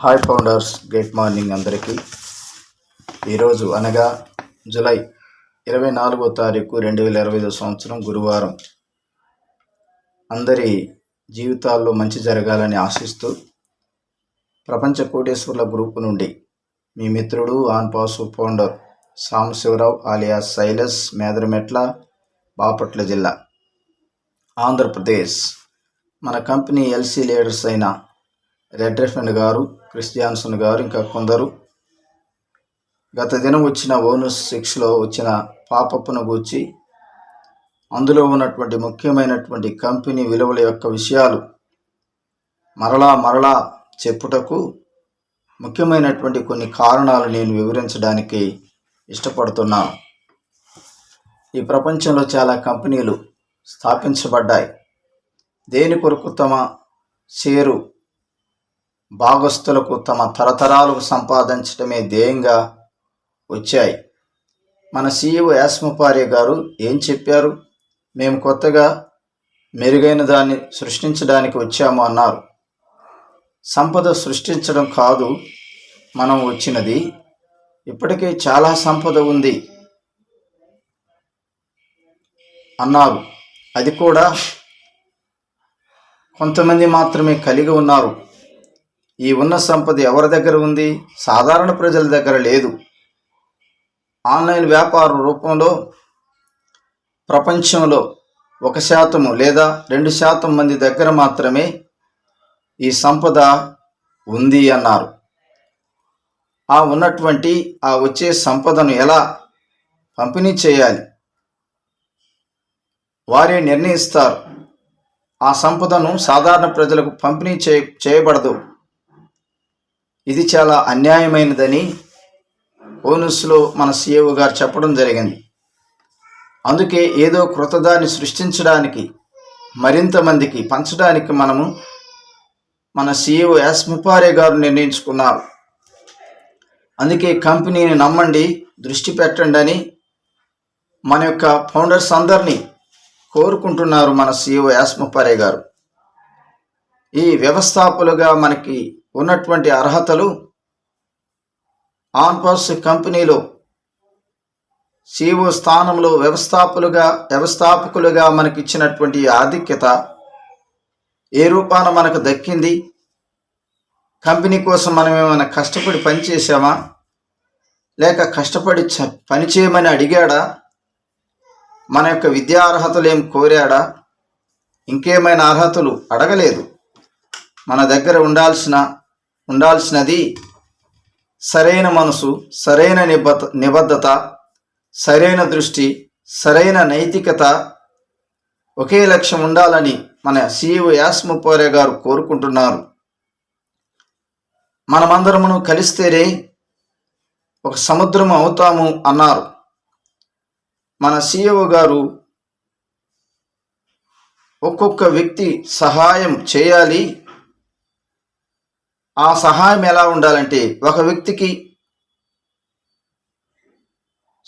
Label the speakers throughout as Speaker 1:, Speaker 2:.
Speaker 1: Hi founders good morning అందరికీ. ఈరోజు అనగా జూలై ఇరవై నాలుగో తారీఖు రెండు వేల ఇరవై ఐదో సంవత్సరం గురువారం. అందరి జీవితాల్లో మంచి జరగాలని ఆశిస్తూ ప్రపంచ కోటేశ్వర్ల గ్రూప్ నుండి మీ మిత్రుడు ఆన్ pass founder Sambasivarao alias Silas Medarametla Bapatla జిల్లా ఆంధ్రప్రదేశ్. మన కంపెనీ ఎల్సీ లీడర్స్ అయిన రెడ్రెఫెండ్ గారు క్రిస్టియాన్సన్ గారు ఇంకా కొందరు. గత దినం వచ్చిన ఓనస్ సిక్స్లో వచ్చిన పాపప్పును గూర్చి అందులో ఉన్నటువంటి ముఖ్యమైనటువంటి కంపెనీ విలువల యొక్క విషయాలు మరలా మరలా చెప్పుటకు ముఖ్యమైనటువంటి కొన్ని కారణాలు నేను వివరించడానికి ఇష్టపడుతున్నాను ఈ ప్రపంచంలో చాలా కంపెనీలు స్థాపించబడ్డాయి. దేని కొరకు తమ షేరు భాగస్తులకు తమ తరతరాలకు సంపాదించడమే ధ్యేయంగా వచ్చాయి. మన సీఈఓ యాస్మపార్య గారు ఏం చెప్పారు? మేము కొత్తగా మెరుగైన దాన్ని సృష్టించడానికి వచ్చాము అన్నారు. సంపద సృష్టించడం కాదు మనం వచ్చినది. ఇప్పటికే చాలా సంపద ఉంది అన్నారు. అది కూడా కొంతమంది మాత్రమే కలిగి ఉన్నారు. ఈ ఉన్న సంపద ఎవరి దగ్గర ఉంది? సాధారణ ప్రజల దగ్గర లేదు. ఆన్లైన్ వ్యాపార రూపంలో ప్రపంచంలో ఒక శాతము లేదా రెండు శాతం మంది దగ్గర మాత్రమే ఈ సంపద ఉంది అన్నారు. ఆ ఉన్నటువంటి ఆ వచ్చే సంపదను ఎలా పంపిణీ చేయాలి? వారే నిర్ణయిస్తారు. ఆ సంపదను సాధారణ ప్రజలకు పంపిణీ చేయ చేయబడదు. ఇది చాలా అన్యాయమైనదని ఓనస్లో మన సీఓ గారు చెప్పడం జరిగింది. అందుకే ఏదో కృతదాన్ని సృష్టించడానికి మరింత మందికి పంచడానికి మనము మన సీఈఓ ఎస్ ముపారే గారు నిర్ణయించుకున్నారు. అందుకే కంపెనీని నమ్మండి దృష్టి పెట్టండి అని మన యొక్క ఫౌండర్స్ అందరినీ కోరుకుంటున్నారు మన సీఈఓ ఎస్ ముపారే గారు. ఈ వ్యవస్థాపకులుగా మనకి ఉన్నటువంటి అర్హతలు ఆన్పాస్ కంపెనీలో సిఓ స్థానంలో వ్యవస్థాపకులుగా వ్యవస్థాపకులుగా మనకి ఇచ్చినటువంటి ఆధిక్యత ఏ రూపాన మనకు దక్కింది? కంపెనీ కోసం మనం ఏమైనా కష్టపడి పని చేసామా లేక కష్టపడి చ పని చేయమని అడిగాడా? మన యొక్క విద్యా అర్హతలు ఏం కోరాడా? ఇంకేమైనా అర్హతలు అడగలేదు. మన దగ్గర ఉండాల్సిన ఉండాల్సినది సరైన మనసు సరైన నిబద్ధ నిబద్ధత సరైన దృష్టి సరైన నైతికత ఒకే లక్ష్యం ఉండాలని మన సీఈఓ యాస్ముపోరే గారు కోరుకుంటున్నారు. మనమందరమును కలిస్తేనే ఒక సముద్రం అవుతాము అన్నారు. మన సీఈఓ గారు ఒక్కొక్క వ్యక్తి సహాయం చేయాలి ఆ సహాయం ఎలా ఉండాలంటే ఒక వ్యక్తికి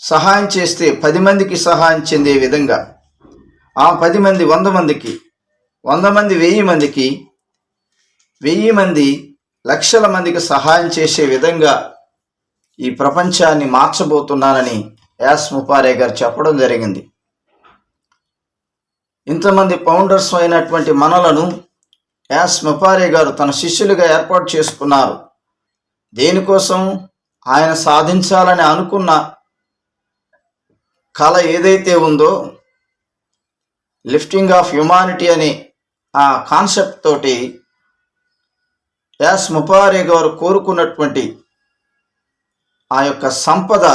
Speaker 1: సహాయం చేస్తే పది మందికి సహాయం చెందే విధంగా ఆ పది మంది వంద మందికి వంద మంది వెయ్యి మందికి వెయ్యి మంది లక్షల మందికి సహాయం చేసే విధంగా ఈ ప్రపంచాన్ని మార్చబోతున్నానని యాస్ ముపారే గారు చెప్పడం జరిగింది. ఇంతమంది ఫౌండర్స్ అయినటువంటి మనలను యాస్ ముపారే గారు తన శిష్యులుగా ఏర్పాటు చేసుకున్నారు. దేనికోసం ఆయన సాధించాలని అనుకున్న కళ ఏదైతే ఉందో లిఫ్టింగ్ ఆఫ్ హ్యుమానిటీ అనే ఆ కాన్సెప్ట్ తోటి యాస్ ముపారే గారు కోరుకున్నటువంటి ఆ యొక్క సంపద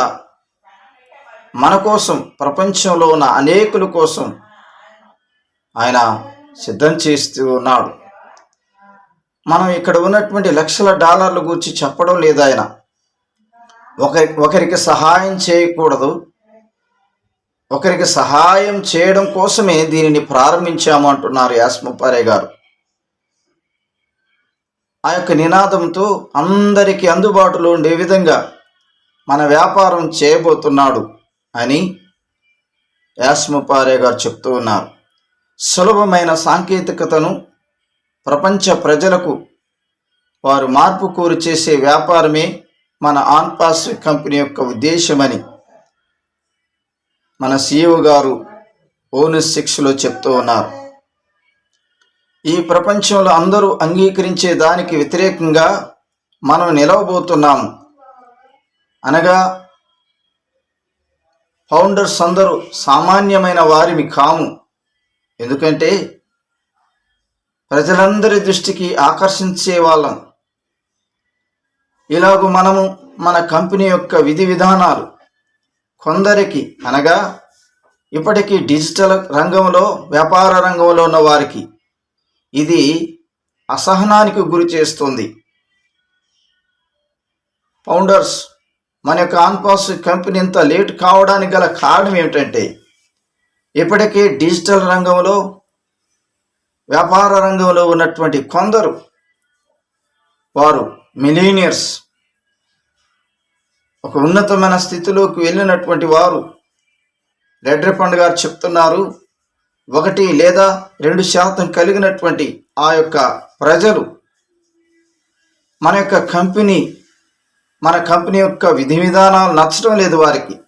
Speaker 1: మన కోసం ప్రపంచంలో ఉన్న అనేకుల కోసం ఆయన సిద్ధం చేస్తూ ఉన్నాడు. మనం ఇక్కడ ఉన్నటువంటి లక్షల డాలర్ల గురించి చెప్పడం లేదు ఆయన. ఒకరి ఒకరికి సహాయం చేయకూడదు. ఒకరికి సహాయం చేయడం కోసమే దీనిని ప్రారంభించాము అంటున్నారు యాస్ముపారే గారు. ఆ యొక్క నినాదంతో అందరికీ అందుబాటులో ఉండే విధంగా మన వ్యాపారం చేయబోతున్నాడు అని యాస్మపారే గారు చెప్తూ ఉన్నారు. సులభమైన సాంకేతికతను ప్రపంచ ప్రజలకు వారు మార్పు కోరు చేసే వ్యాపారమే మన ఆన్పాస్ కంపెనీ యొక్క ఉద్దేశమని మన సీఈఓ గారు ఓనస్ సిక్స్లో చెప్తూ ఉన్నారు. ఈ ప్రపంచంలో అందరూ అంగీకరించే దానికి వ్యతిరేకంగా మనం నిలవబోతున్నాము అనగా ఫౌండర్స్ అందరూ సామాన్యమైన వారిమి కాము. ఎందుకంటే ప్రజలందరి దృష్టికి ఆకర్షించే వాళ్ళం. ఇలాగూ మనము మన కంపెనీ యొక్క విధి విధానాలు కొందరికి అనగా ఇప్పటికీ డిజిటల్ రంగంలో వ్యాపార రంగంలో ఉన్న వారికి ఇది అసహనానికి గురి చేస్తుంది. ఫౌండర్స్ మన యొక్క ఆన్పాస్ కంపెనీ ఇంత లేట్ కావడానికి గల కారణం ఏమిటంటే ఇప్పటికే డిజిటల్ రంగంలో వ్యాపార రంగంలో ఉన్నటువంటి కొందరు వారు మిలీనియర్స్ ఒక ఉన్నతమైన స్థితిలోకి వెళ్ళినటువంటి వారు రెడ్డి గారు చెప్తున్నారు ఒకటి లేదా రెండు శాతం కలిగినటువంటి ఆ యొక్క ప్రజలు మన యొక్క కంపెనీ మన కంపెనీ యొక్క విధి విధానాలు నచ్చడం లేదు వారికి.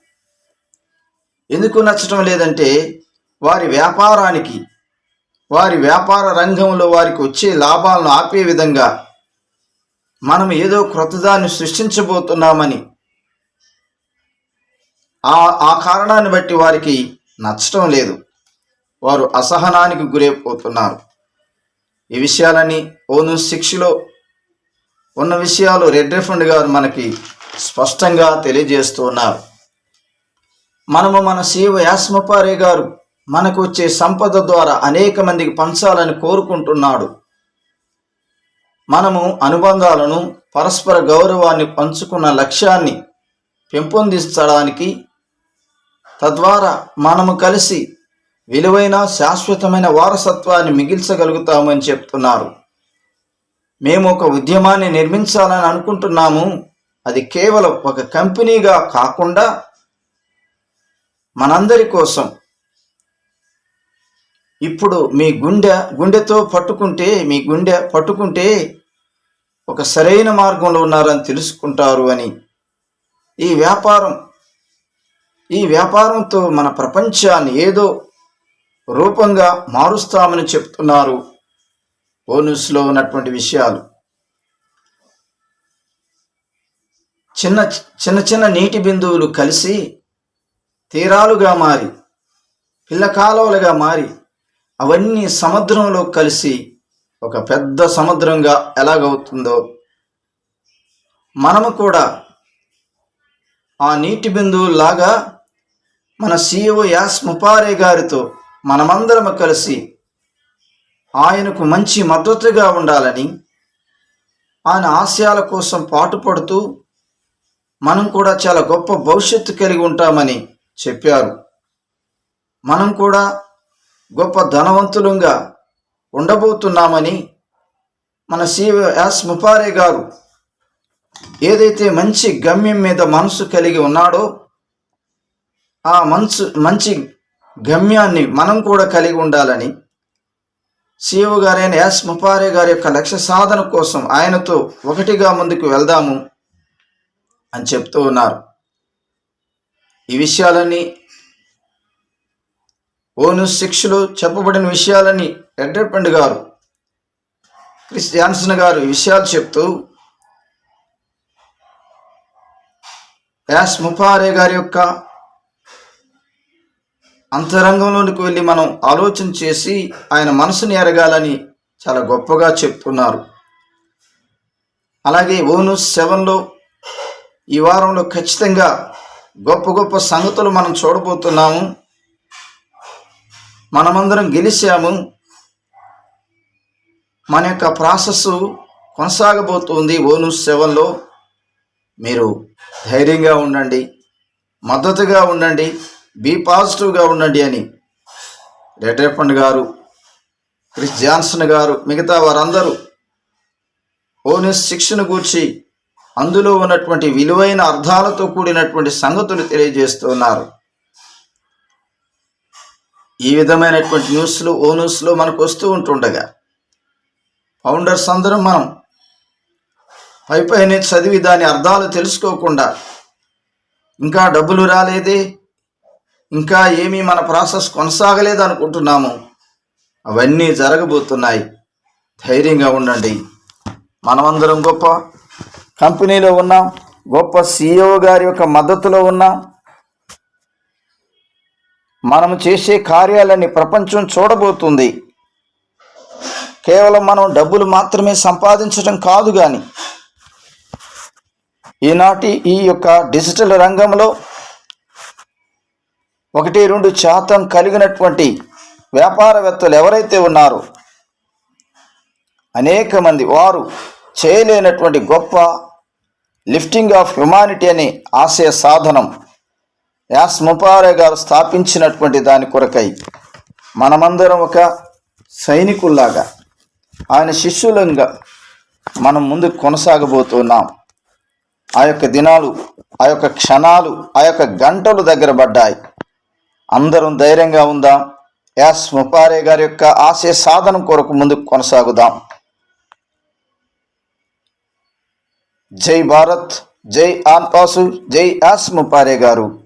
Speaker 1: ఎందుకు నచ్చడం లేదంటే వారి వ్యాపారానికి వారి వ్యాపార రంగంలో వారికి వచ్చే లాభాలను ఆపే విధంగా మనం ఏదో క్రొత్తదాన్ని సృష్టించబోతున్నామని ఆ ఆ కారణాన్ని బట్టి వారికి నచ్చటం లేదు. వారు అసహనానికి గురైపోతున్నారు. ఈ విషయాలని ఓను శిక్షలో ఉన్న విషయాలు రెడ్ రిఫండ్ గారు మనకి స్పష్టంగా తెలియజేస్తున్నారు. మనము మన శివ యాస్మపారే గారు మనకు వచ్చే సంపద ద్వారా అనేక మందికి పంచాలని కోరుకుంటున్నాడు. మనము అనుబంధాలను పరస్పర గౌరవాన్ని పంచుకున్న లక్ష్యాన్ని పెంపొందించడానికి తద్వారా మనము కలిసి విలువైన శాశ్వతమైన వారసత్వాన్ని మిగిల్చగలుగుతామని చెప్తున్నారు. మేము ఒక ఉద్యమాన్ని నిర్మించాలని అనుకుంటున్నాము. అది కేవలం ఒక కంపెనీగా కాకుండా మనందరి కోసం ఇప్పుడు మీ గుండె గుండెతో పట్టుకుంటే మీ గుండె పట్టుకుంటే ఒక సరైన మార్గంలో ఉన్నారని తెలుసుకుంటారు అని. ఈ వ్యాపారం ఈ వ్యాపారంతో మన ప్రపంచాన్ని ఏదో రూపంగా మారుస్తామని చెప్తున్నారు బోనస్లో ఉన్నటువంటి విషయాలు. చిన్న చిన్న చిన్న నీటి బిందువులు కలిసి తీరాలుగా మారి పిల్ల కాలువలుగా మారి అవన్నీ సముద్రంలో కలిసి ఒక పెద్ద సముద్రంగా ఎలాగవుతుందో మనము కూడా ఆ నీటి బిందువులాగా మన సీఈఓ యాస్ ముపారే గారితో మనమందరం కలిసి ఆయనకు మంచి మద్దతుగా ఉండాలని ఆయన ఆశయాల కోసం పాటుపడుతూ మనం కూడా చాలా గొప్ప భవిష్యత్తు కలిగి ఉంటామని చెప్పారు. మనం కూడా గొప్ప ధనవంతులుగా ఉండబోతున్నామని మన సి ఎస్ ముపారే గారు ఏదైతే మంచి గమ్యం మీద మనసు కలిగి ఉన్నాడో ఆ మనసు మంచి గమ్యాన్ని మనం కూడా కలిగి ఉండాలని సీఓ గారైన ఎస్. ముపారే గారి యొక్క లక్ష్య సాధన కోసం ఆయనతో ఒకటిగా ముందుకు వెళ్దాము అని చెప్తూ ఉన్నారు. ఈ విషయాలన్నీ ఓను శిక్షలు చెప్పబడిన విషయాలని ఎడ్రపండ్ గారు క్రిస్ జాన్సన్ గారు విషయాలు చెప్తూ యాస్ ముఫారే గారి యొక్క అంతరంగంలోనికి వెళ్ళి మనం ఆలోచన చేసి ఆయన మనసుని ఎరగాలని చాలా గొప్పగా చెప్తున్నారు. అలాగే ఓను సెవెన్లో ఈ వారంలో ఖచ్చితంగా గొప్ప గొప్ప సంగతులు మనం చూడబోతున్నాము. మనమందరం గెలిచాము. మన యొక్క ప్రాసెస్ కొనసాగబోతుంది ఓను సెవెన్లో. మీరు ధైర్యంగా ఉండండి మద్దతుగా ఉండండి బీ పాజిటివ్గా ఉండండి అని రెడ్రెప్పండ్ గారు క్రిస్ జాన్సన్ గారు మిగతా వారందరూ ఓనెస్ శిక్షణ గూర్చి అందులో ఉన్నటువంటి విలువైన అర్థాలతో కూడినటువంటి సంగతులు తెలియజేస్తున్నారు. ఈ విధమైనటువంటి న్యూస్లు ఓ న్యూస్లు మనకు వస్తూ ఉంటుండగా ఫౌండర్స్ అందరం మనం పై పైనే చదివి దాని అర్థాలు తెలుసుకోకుండా ఇంకా డబ్బులు రాలేదే ఇంకా ఏమీ మన ప్రాసెస్ కొనసాగలేదు అనుకుంటున్నాము అవన్నీ జరగబోతున్నాయి. ధైర్యంగా ఉండండి. మనమందరం గొప్ప కంపెనీలో ఉన్నాం గొప్ప సిఇఓ గారి యొక్క మద్దతులో ఉన్నాం మనం చేసే కార్యాలన్నీ ప్రపంచం చూడబోతుంది. కేవలం మనం డబ్బులు మాత్రమే సంపాదించడం కాదు కానీ ఈనాటి ఈ యొక్క డిజిటల్ రంగంలో ఒకటి రెండు శాతం కలిగినటువంటి వ్యాపారవేత్తలు ఎవరైతే ఉన్నారో అనేక మంది వారు చేయలేనటువంటి గొప్ప లిఫ్టింగ్ ఆఫ్ హ్యుమానిటీ అనే ఆశయ సాధనం యాస్ ముపారే గారు స్థాపించినటువంటి దాని కొరకై మనమందరం ఒక సైనికుల్లాగా ఆయన శిష్యులంగా మనం ముందుకు కొనసాగబోతున్నాం. ఆ యొక్క దినాలు ఆ యొక్క క్షణాలు ఆ యొక్క గంటలు దగ్గర పడ్డాయి. అందరం ధైర్యంగా ఉందాం. యాస్ ముపారే గారి యొక్క ఆశయ సాధనం కొరకు ముందుకు కొనసాగుదాం. జై భారత్ జై ఆన్పాసు జై యాస్ ముపారే గారు.